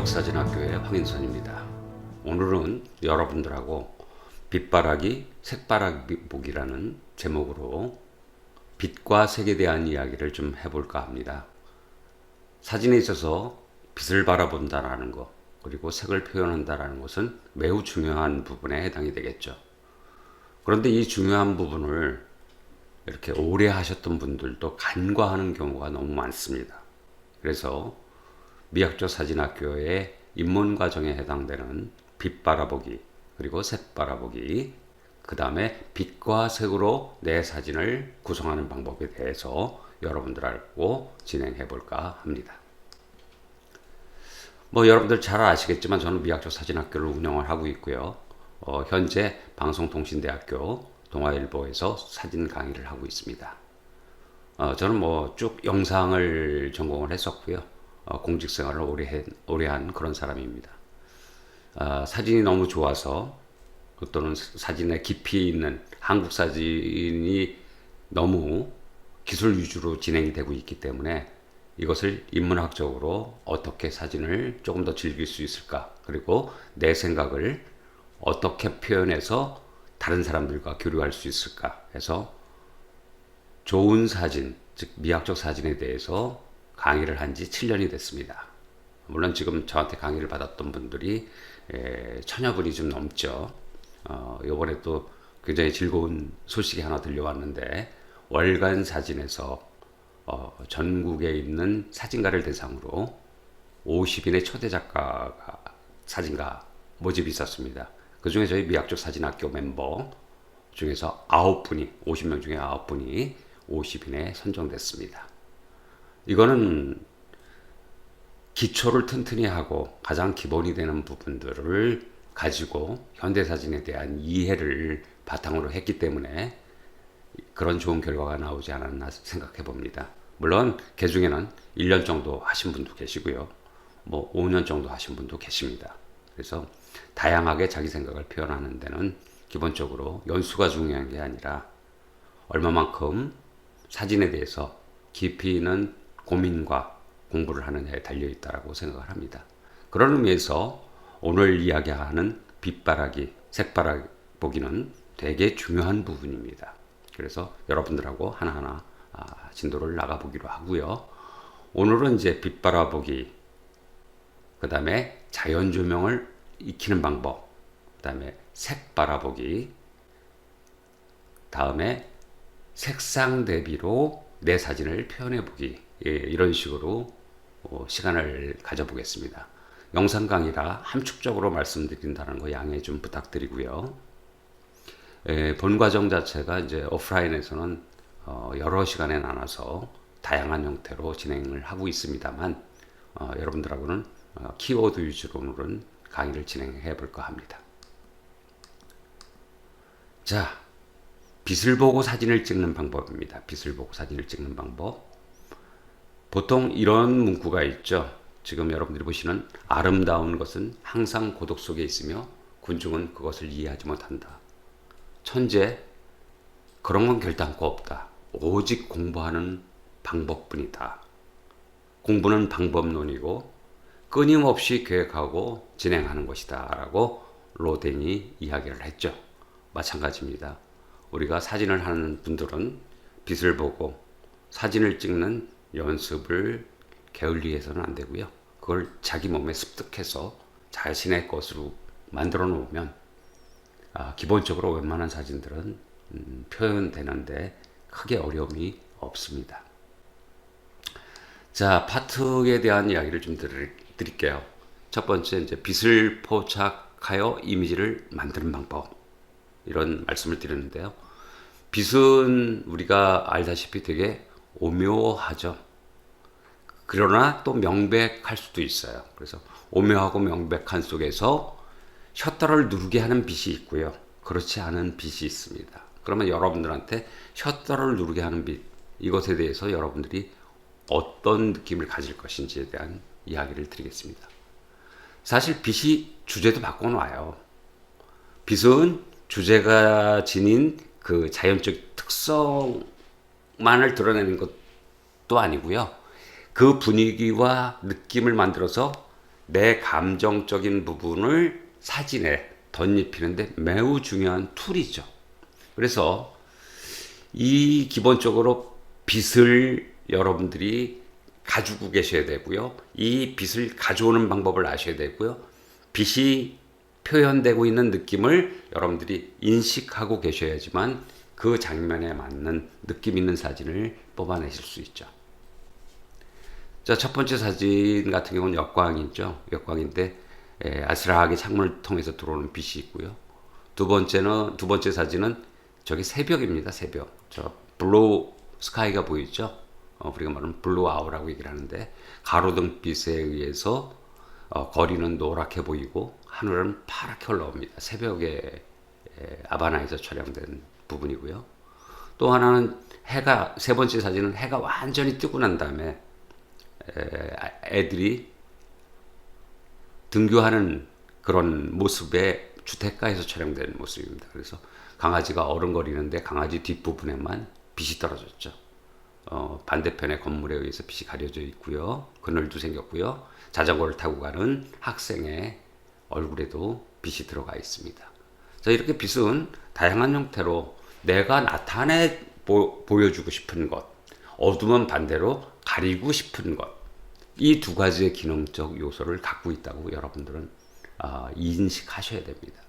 미학적 사진학교의 황인선입니다. 오늘은 여러분들하고 빛바라기 색바라기복이라는 제목으로 빛과 색에 대한 이야기를 좀 해볼까 합니다. 사진에 있어서 빛을 바라본다라는 것, 그리고 색을 표현한다라는 것은 매우 중요한 부분에 해당이 되겠죠. 그런데 이 중요한 부분을 이렇게 오래 하셨던 분들도 간과하는 경우가 너무 많습니다. 그래서 미학조 사진학교의 입문 과정에 해당되는 빛 바라보기 그리고 색 바라보기 그 다음에 빛과 색으로 내 사진을 구성하는 방법에 대해서 여러분들하고 진행해 볼까 합니다. 뭐 여러분들 잘 아시겠지만 저는 미학조 사진학교를 운영을 하고 있고요. 어, 현재 방송통신대학교 동아일보에서 사진 강의를 하고 있습니다. 어, 저는 뭐 쭉 영상을 전공을 했었고요. 어, 공직 생활을 오래, 해, 오래 한 그런 사람입니다. 아, 사진이 너무 좋아서 또는 사진에 깊이 있는 한국 사진이 너무 기술 위주로 진행이 되고 있기 때문에 이것을 인문학적으로 어떻게 사진을 조금 더 즐길 수 있을까 그리고 내 생각을 어떻게 표현해서 다른 사람들과 교류할 수 있을까 해서 좋은 사진, 즉 미학적 사진에 대해서 강의를 한 지 7년이 됐습니다. 물론 지금 저한테 강의를 받았던 분들이 에, 천여 분이 좀 넘죠. 어, 이번에 또 굉장히 즐거운 소식이 하나 들려왔는데 월간 사진에서 어, 전국에 있는 사진가를 대상으로 50인의 초대 작가가 사진가 모집이 있었습니다. 그 중에 저희 미학적 사진학교 멤버 중에서 9분이 50명 중에 9분이 50인에 선정됐습니다. 이거는 기초를 튼튼히 하고 가장 기본이 되는 부분들을 가지고 현대사진에 대한 이해를 바탕으로 했기 때문에 그런 좋은 결과가 나오지 않았나 생각해 봅니다. 물론 그 중에는 1년 정도 하신 분도 계시고요. 뭐 5년 정도 하신 분도 계십니다. 그래서 다양하게 자기 생각을 표현하는 데는 기본적으로 연수가 중요한 게 아니라 얼마만큼 사진에 대해서 깊이 있는 고민과 공부를 하느냐에 달려 있다라고 생각을 합니다. 그런 의미에서 오늘 이야기하는 빛바라기, 색바라기 보기는 되게 중요한 부분입니다. 그래서 여러분들하고 하나하나 아, 진도를 나가보기로 하고요. 오늘은 이제 빛바라보기, 그 다음에 자연 조명을 익히는 방법, 그 다음에 색 바라보기, 다음에 색상 대비로 내 사진을 표현해 보기 예, 이런 식으로 어, 시간을 가져보겠습니다. 영상 강의라 함축적으로 말씀드린다는 거 양해 좀 부탁드리고요. 예, 본 과정 자체가 이제 오프라인에서는 어, 여러 시간에 나눠서 다양한 형태로 진행을 하고 있습니다만 어, 여러분들하고는 어, 키워드 위주로 오늘은 강의를 진행해 볼까 합니다. 자, 빛을 보고 사진을 찍는 방법입니다. 빛을 보고 사진을 찍는 방법. 보통 이런 문구가 있죠. 지금 여러분들이 보시는 아름다운 것은 항상 고독 속에 있으며 군중은 그것을 이해하지 못한다. 천재, 그런 건 결단코 없다. 오직 공부하는 방법뿐이다. 공부는 방법론이고 끊임없이 계획하고 진행하는 것이다. 라고 로덴이 이야기를 했죠. 마찬가지입니다. 우리가 사진을 하는 분들은 빛을 보고 사진을 찍는 연습을 게을리해서는 안 되고요. 그걸 자기 몸에 습득해서 자신의 것으로 만들어 놓으면 아, 기본적으로 웬만한 사진들은 음, 표현되는데 크게 어려움이 없습니다. 자, 파트에 대한 이야기를 좀 드릴, 드릴게요. 첫 번째, 이제 빛을 포착하여 이미지를 만드는 방법. 이런 말씀을 드렸는데요. 빛은 우리가 알다시피 되게 오묘하죠. 그러나 또 명백할 수도 있어요. 그래서 오묘하고 명백한 속에서 셔터를 누르게 하는 빛이 있고요. 그렇지 않은 빛이 있습니다. 그러면 여러분들한테 셔터를 누르게 하는 빛, 이것에 대해서 여러분들이 어떤 느낌을 가질 것인지에 대한 이야기를 드리겠습니다. 사실 빛이 주제도 바꿔놔요. 빛은 주제가 지닌 그 자연적 특성만을 드러내는 것도 아니고요. 그 분위기와 느낌을 만들어서 내 감정적인 부분을 사진에 덧입히는데 매우 중요한 툴이죠. 그래서 이 기본적으로 빛을 여러분들이 가지고 계셔야 되고요. 이 빛을 가져오는 방법을 아셔야 되고요. 빛이 표현되고 있는 느낌을 여러분들이 인식하고 계셔야지만 그 장면에 맞는 느낌 있는 사진을 뽑아내실 수 있죠. 자, 첫 번째 사진 같은 경우는 역광이죠. 역광인데 에, 아슬하게 창문을 통해서 들어오는 빛이 있고요. 두 번째는 두 번째 사진은 저기 새벽입니다. 새벽. 저 블루 스카이가 보이죠? 어, 우리가 말하는 블루 아우라고 얘기를 하는데 가로등 빛에 의해서 어, 거리는 노랗게 보이고 하늘은 파랗게 올라옵니다. 새벽에 에, 아바나에서 촬영된 부분이고요. 또 하나는 해가 세 번째 사진은 해가 완전히 뜨고 난 다음에 에, 애들이 등교하는 그런 모습의 주택가에서 촬영된 모습입니다. 그래서 강아지가 어른거리는데 강아지 뒷부분에만 빛이 떨어졌죠. 어, 반대편의 건물에 의해서 빛이 가려져 있고요. 그늘도 생겼고요. 자전거를 타고 가는 학생의 얼굴에도 빛이 들어가 있습니다. 자, 이렇게 빛은 다양한 형태로 내가 나타내 보, 보여주고 싶은 것, 어둠은 반대로 가리고 싶은 것, 이 두 가지의 기능적 요소를 갖고 있다고 여러분들은 아, 인식하셔야 됩니다.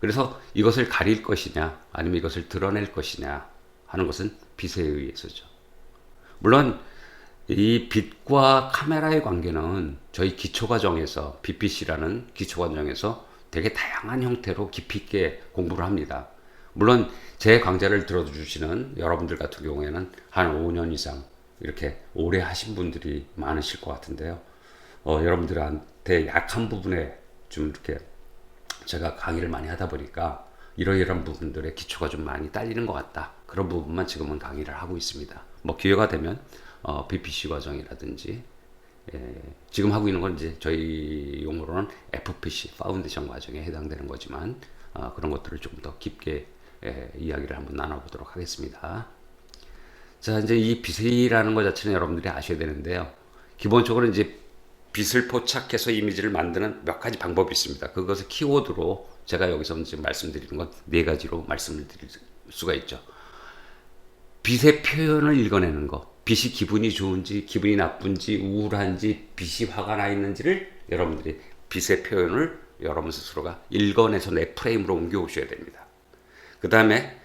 그래서 이것을 가릴 것이냐, 아니면 이것을 드러낼 것이냐 하는 것은 빛에 의해서죠. 물론 이 빛과 카메라의 관계는 저희 기초과정에서 BPC라는 기초과정에서 되게 다양한 형태로 깊이 있게 공부를 합니다. 물론 제 강좌를 들어주시는 여러분들 같은 경우에는 한 5년 이상 이렇게 오래 하신 분들이 많으실 것 같은데요. 어, 여러분들한테 약한 부분에 좀 이렇게 제가 강의를 많이 하다 보니까 이러이러한 부분들의 기초가 좀 많이 딸리는 것 같다. 그런 부분만 지금은 강의를 하고 있습니다. 뭐 기회가 되면 어, BPC 과정이라든지 예, 지금 하고 있는 건 이제 저희 용어로는 FPC 파운데이션 과정에 해당되는 거지만 어, 그런 것들을 조금 더 깊게 예, 이야기를 한번 나눠보도록 하겠습니다. 자 이제 이 빛이라는 것 자체는 여러분들이 아셔야 되는데요. 기본적으로 이제 빛을 포착해서 이미지를 만드는 몇 가지 방법이 있습니다. 그것을 키워드로 제가 여기서 지금 말씀드리는 건 네 가지로 말씀을 드릴 수가 있죠. 빛의 표현을 읽어내는 것. 빛이 기분이 좋은지, 기분이 나쁜지, 우울한지, 빛이 화가 나 있는지를 여러분들이 빛의 표현을 여러분 스스로가 읽어내서 내 프레임으로 옮겨 오셔야 됩니다. 그 다음에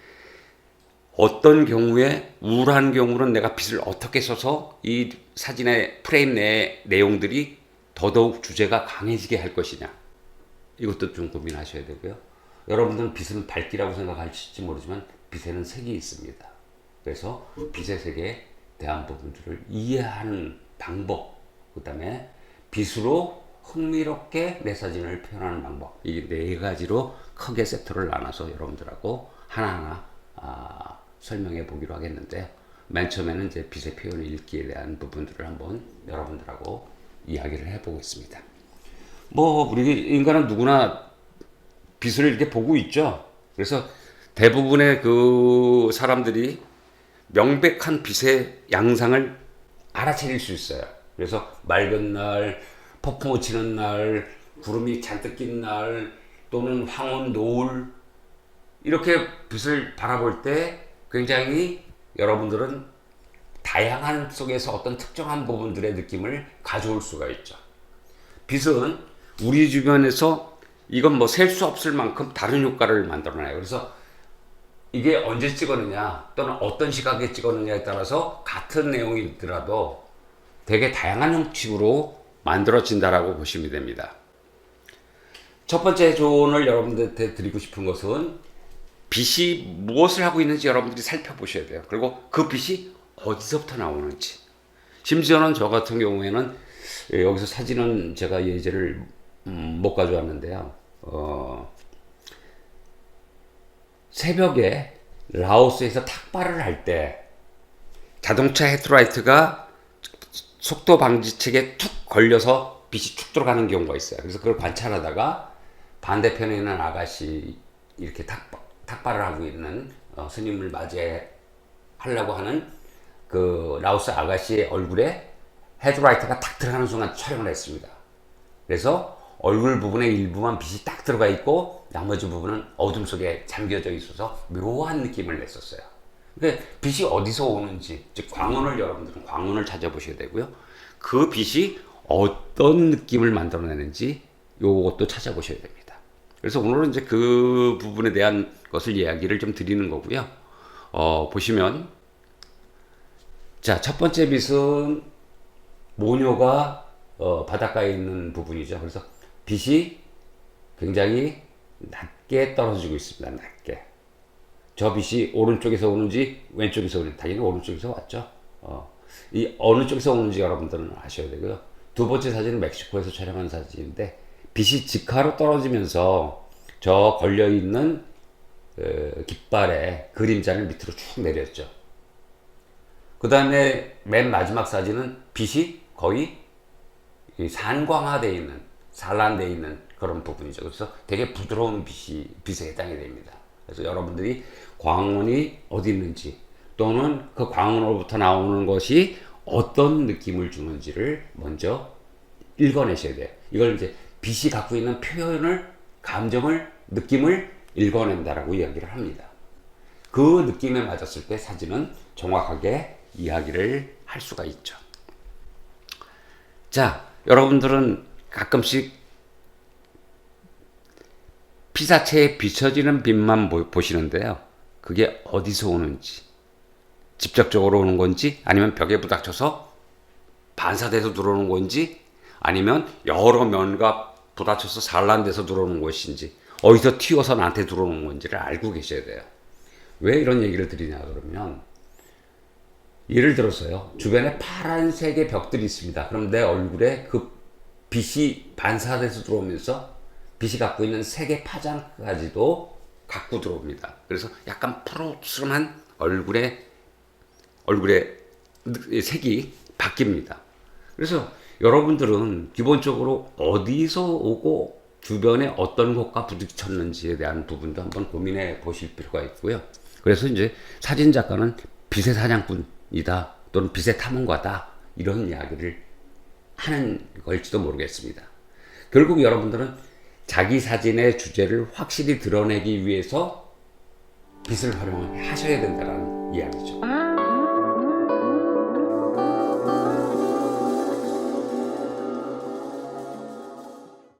어떤 경우에 우울한 경우는 내가 빛을 어떻게 써서 이 사진의 프레임 내 내용들이 더더욱 주제가 강해지게 할 것이냐. 이것도 좀 고민하셔야 되고요. 여러분들은 빛은 밝기라고 생각하실지 모르지만 빛에는 색이 있습니다. 그래서 빛의 색에 대한 부분들을 이해하는 방법, 그 다음에 빛으로 흥미롭게 내 사진을 표현하는 방법, 이 네 가지로 크게 세트를 나눠서 여러분들하고 하나하나 아, 설명해 보기로 하겠는데, 맨 처음에는 이제 빛의 표현 읽기에 대한 부분들을 한번 여러분들하고 이야기를 해보겠습니다. 뭐, 우리 인간은 누구나 빛을 이렇게 보고 있죠. 그래서 대부분의 그 사람들이 명백한 빛의 양상을 알아차릴 수 있어요. 그래서 맑은 날, 폭풍우 치는 날, 구름이 잔뜩 낀 날, 또는 황혼 노을, 이렇게 빛을 바라볼 때 굉장히 여러분들은 다양한 속에서 어떤 특정한 부분들의 느낌을 가져올 수가 있죠. 빛은 우리 주변에서 이건 뭐 셀 수 없을 만큼 다른 효과를 만들어내요. 그래서 이게 언제 찍었느냐 또는 어떤 시각에 찍었느냐에 따라서 같은 내용이더라도 되게 다양한 형식으로 만들어진다라고 보시면 됩니다. 첫 번째 조언을 여러분들한테 드리고 싶은 것은 빛이 무엇을 하고 있는지 여러분들이 살펴보셔야 돼요. 그리고 그 빛이 어디서부터 나오는지. 심지어는 저 같은 경우에는 예, 여기서 사진은 제가 예제를 음, 못 가져왔는데요. 어, 새벽에 라오스에서 탁발을 할 때 자동차 헤드라이트가 속도 방지책에 툭 걸려서 빛이 툭 들어가는 경우가 있어요. 그래서 그걸 관찰하다가 반대편에 있는 아가씨 이렇게 탁, 탁발을 하고 있는 어, 스님을 맞이하려고 하는 그 라오스 아가씨의 얼굴에 헤드라이트가 탁 들어가는 순간 촬영을 했습니다. 그래서 얼굴 부분의 일부만 빛이 딱 들어가 있고 나머지 부분은 어둠 속에 잠겨져 있어서 묘한 느낌을 냈었어요. 근데 빛이 어디서 오는지, 즉 광원을 여러분들은 광원을 찾아보셔야 되고요. 그 빛이 어떤 느낌을 만들어내는지 요것도 찾아보셔야 됩니다. 그래서 오늘은 이제 그 부분에 대한 것을 이야기를 좀 드리는 거고요. 어, 보시면 자, 첫 번째 빛은 모녀가 어, 바닷가에 있는 부분이죠. 그래서 빛이 굉장히 낮게 떨어지고 있습니다. 낮게. 저 빛이 오른쪽에서 오는지 왼쪽에서 오는지 당연히 오른쪽에서 왔죠. 어, 이 어느 쪽에서 오는지 여러분들은 아셔야 되고요. 두 번째 사진은 멕시코에서 촬영한 사진인데 빛이 직하로 떨어지면서 저 걸려 있는 어, 깃발에 그림자를 밑으로 쭉 내렸죠. 그 다음에 맨 마지막 사진은 빛이 거의 이 산광화되어 있는, 산란되어 있는 그런 부분이죠. 그래서 되게 부드러운 빛이, 빛에 해당이 됩니다. 그래서 여러분들이 광원이 어디 있는지 또는 그 광원으로부터 나오는 것이 어떤 느낌을 주는지를 먼저 읽어내셔야 돼요. 이걸 이제 빛이 갖고 있는 표현을, 감정을, 느낌을 읽어낸다라고 이야기를 합니다. 그 느낌에 맞았을 때 사진은 정확하게 이야기를 할 수가 있죠. 자, 여러분들은 가끔씩 피사체에 비춰지는 빛만 보- 보시는데요. 그게 어디서 오는지, 직접적으로 오는 건지, 아니면 벽에 부닥쳐서 반사돼서 들어오는 건지, 아니면 여러 면과 부닥쳐서 산란돼서 들어오는 것인지, 어디서 튀어서 나한테 들어오는 건지를 알고 계셔야 돼요. 왜 이런 얘기를 드리냐 그러면, 예를 들어서요. 주변에 파란색의 벽들이 있습니다. 그럼 내 얼굴에 그 빛이 반사돼서 들어오면서 빛이 갖고 있는 색의 파장까지도 갖고 들어옵니다. 그래서 약간 푸르스름한 얼굴에 얼굴에 색이 바뀝니다. 그래서 여러분들은 기본적으로 어디서 오고 주변에 어떤 것과 부딪혔는지에 대한 부분도 한번 고민해 보실 필요가 있고요. 그래서 이제 사진 작가는 빛의 사냥꾼이다 또는 빛의 탐험가다 이런 이야기를 하는 걸지도 모르겠습니다. 결국 여러분들은 자기 사진의 주제를 확실히 드러내기 위해서 빛을 활용하셔야 된다는 이야기죠.